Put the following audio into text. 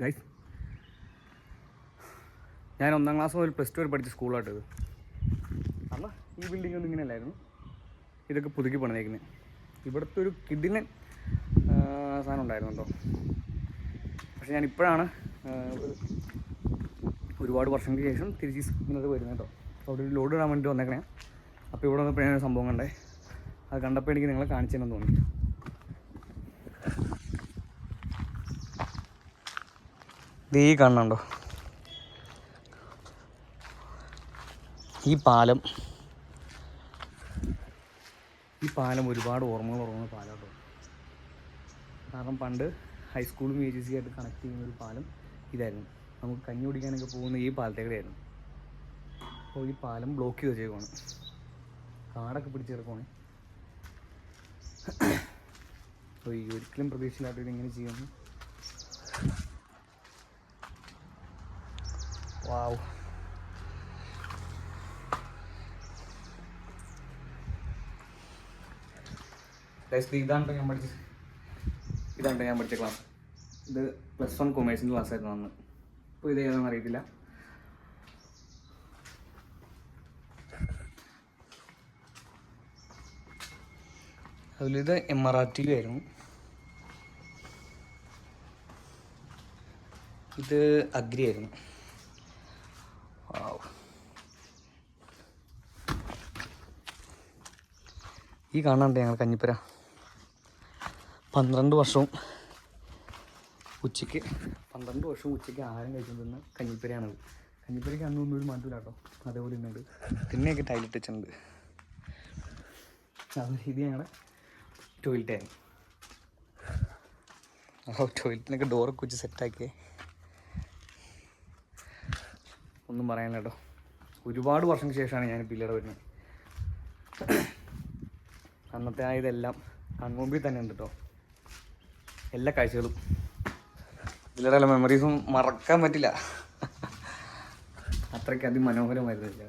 Guys ഞാൻ ഒന്നാം class മുതൽ പ്ലസ് ടു വരെ പഠിച്ച സ്കൂളായിട്ട് ഇത്. അന്ന് ഈ ബിൽഡിംഗ് ഒന്നും ഇങ്ങനെയല്ലായിരുന്നു ഇതൊക്കെ പുതുക്കി പണിതേക്കുന്നത് ഇവിടുത്തെ ഒരു കിഡിലൻ സാധനം ഉണ്ടായിരുന്നു കേട്ടോ. പക്ഷെ ഞാൻ ഇപ്പോഴാണ് ഒരുപാട് വർഷങ്ങൾക്ക് ശേഷം തിരിച്ച് ഇന്നത് വരുന്നത് കേട്ടോ. അപ്പോൾ അവിടെ ഒരു ലോഡ് ഇടാൻ വേണ്ടി വന്നേക്കണേ. അപ്പോൾ ഇവിടെ വന്നപ്പോഴാണ് സംഭവം കണ്ടേ. അത് കണ്ടപ്പോൾ എനിക്ക് നിങ്ങളെ കാണിച്ചു തോന്നി. ഈ കാണുന്നുണ്ടോ ഈ പാലം. ഈ പാലം ഒരുപാട് ഓർമ്മകൾ ഓർമ്മ പാലം കാരണം പണ്ട് ഹൈസ്കൂളും എ ജി സി ആയിട്ട് കണക്ട് ചെയ്യുന്ന ഒരു പാലം ഇതായിരുന്നു. നമുക്ക് കഞ്ഞി കുടിക്കാനൊക്കെ പോകുന്ന ഈ പാലത്തേക്കടെയായിരുന്നു അപ്പോൾ ഈ പാലം ബ്ലോക്ക് ചെയ്ത് വെച്ചേക്കുവാണ്. കാടൊക്കെ പിടിച്ചെടുക്കുവാണ്. അപ്പോൾ ഈ ഒരിക്കലും പ്രതീക്ഷയില്ലാത്ത ഇതിങ്ങനെ ചെയ്യുന്നു. വാവ് ഇതാണ് ഞാൻ പഠിച്ച ഇതാണ് ഞാൻ പഠിച്ച ക്ലാസ് ഇത് പ്ലസ് വൺ കൊമേഴ്സിന്റെ ക്ലാസ് ആയിരുന്നു അന്ന്. ഇപ്പോൾ ഇത് ഏതാണെന്ന് അറിയത്തില്ല. അതിലിത് എം ആർ ആർ ടി ആയിരുന്നു. ഇത് അഗ്രി ആയിരുന്നു. ഈ കാണാണ്ട് ഞങ്ങൾ കഞ്ഞിപ്പുര. പന്ത്രണ്ട് വർഷവും ഉച്ചയ്ക്ക് പന്ത്രണ്ട് വർഷവും ഉച്ചയ്ക്ക് ആഹാരം കഴിച്ചുകൊണ്ടിരുന്ന കഞ്ഞിപ്പുരയാണത് കഞ്ഞിപ്പുരയ്ക്ക് അന്ന് ഒന്നും ഒരു മാറ്റമില്ല കേട്ടോ അതേപോലെ ഇന്നുണ്ട് പിന്നെയൊക്കെ ടൈലറ്റ് വെച്ചിട്ടുണ്ട് അത് ഇത് ഞങ്ങളുടെ ടോയ്ലറ്റായിരുന്നു ആ ടോയ്ലറ്റിനൊക്കെ ഡോറൊക്കെ വെച്ച് സെറ്റാക്കിയേ ഒന്നും പറയാനില്ല കേട്ടോ ഒരുപാട് വർഷങ്ങൾക്ക് ശേഷമാണ് ഞാൻ പിള്ളേടെ വരുന്നത്. അന്നത്തെ ഇതെല്ലാം. കൺമുമ്പിൽ തന്നെ ഉണ്ട് കേട്ടോ എല്ലാ കാഴ്ചകളും. പിള്ളേരുടെ മെമ്മറീസും മറക്കാൻ പറ്റില്ല. അത്രയ്ക്ക് അതിമനോഹരമായിരുന്നു ഇല്ല